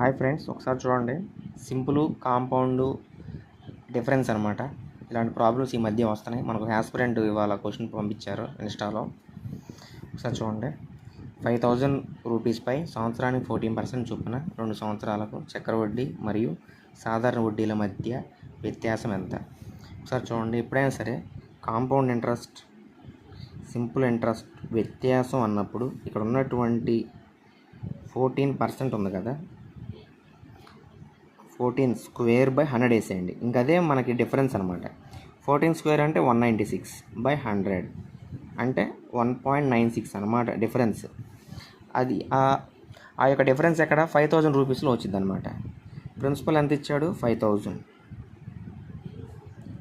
Hi friends ఒకసారి చూడండి. Simple compound difference అనమాట ఇలాంటి ప్రాబ్లమ్స్ ఈ మధ్య వస్తున్నాయి. మనకు హ్యాస్పిరెంట్ ఇవాళ క్వశ్చన్ పంపించారు ఇన్స్టాలో ఒకసారి చూడండి. ఫైవ్ థౌజండ్ రూపీస్పై సంవత్సరానికి ఫోర్టీన్ పర్సెంట్ చొప్పున రెండు సంవత్సరాలకు చక్ర వడ్డీ మరియు సాధారణ వడ్డీల మధ్య వ్యత్యాసం ఎంత? ఒకసారి చూడండి. ఎప్పుడైనా సరే కాంపౌండ్ ఇంట్రెస్ట్ సింపుల్ ఇంట్రెస్ట్ వ్యత్యాసం అన్నప్పుడు ఇక్కడ ఉన్నటువంటి ఫోర్టీన్ పర్సెంట్ ఉంది కదా ఫోర్టీన్ స్క్వేర్ బై హండ్రెడ్ వేసేయండి. ఇంకా అదే మనకి డిఫరెన్స్ అనమాట ఫోర్టీన్ స్క్వేర్ అంటే one ninety six by hundred అంటే వన్ పాయింట్ నైన్ సిక్స్ అనమాట డిఫరెన్స్. అది ఆ యొక్క డిఫరెన్స్ ఎక్కడ? ఫైవ్ థౌజండ్ రూపీస్లో వచ్చింది అనమాట ప్రిన్సిపల్ ఎంత ఇచ్చాడు? Five thousand.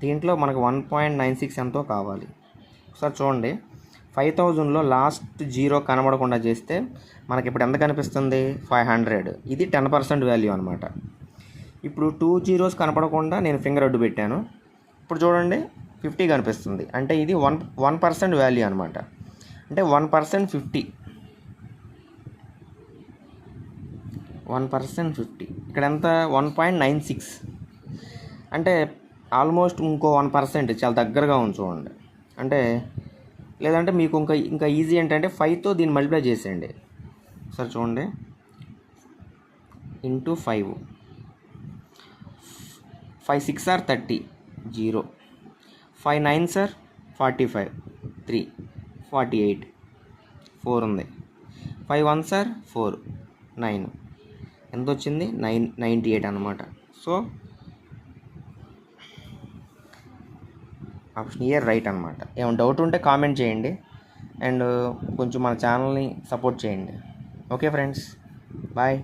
దీంట్లో మనకు వన్ పాయింట్ నైన్ సిక్స్ ఎంతో కావాలి. ఒకసారి చూడండి. ఫైవ్ థౌజండ్లో లాస్ట్ జీరో కనబడకుండా చేస్తే మనకి ఇప్పుడు ఎంత కనిపిస్తుంది? Five hundred. ఇది టెన్ పర్సెంట్ వాల్యూ అనమాట ఇప్పుడు టూ జీరోస్ కనపడకుండా నేను ఫింగర్ అడ్డు పెట్టాను. ఇప్పుడు చూడండి ఫిఫ్టీ కనిపిస్తుంది. అంటే ఇది వన్ వన్ పర్సెంట్ వాల్యూ అనమాట అంటే one percent fifty one percent fifty ఇక్కడ ఎంత? వన్ పాయింట్ నైన్ సిక్స్ అంటే ఆల్మోస్ట్ ఇంకో వన్ పర్సెంట్ చాలా దగ్గరగా ఉంది చూడండి. అంటే లేదంటే మీకు ఇంకా ఇంకా ఈజీ ఏంటంటే ఫైవ్తో దీన్ని మల్టిప్లై చేసేయండి. సరే చూడండి. Into five five six are thirty zero. Five nine sir forty five three forty eight four ఉంది. Five one sir four nine. ఎంత వచ్చింది నైన్ నైంటీ ఎయిట్ అనమాట సో ఆప్షన్ ఇయర్ రైట్ అనమాట ఏమైనా డౌట్ ఉంటే కామెంట్ చేయండి. అండ్ కొంచెం మన ఛానల్ని సపోర్ట్ చేయండి. Okay friends. బాయ్.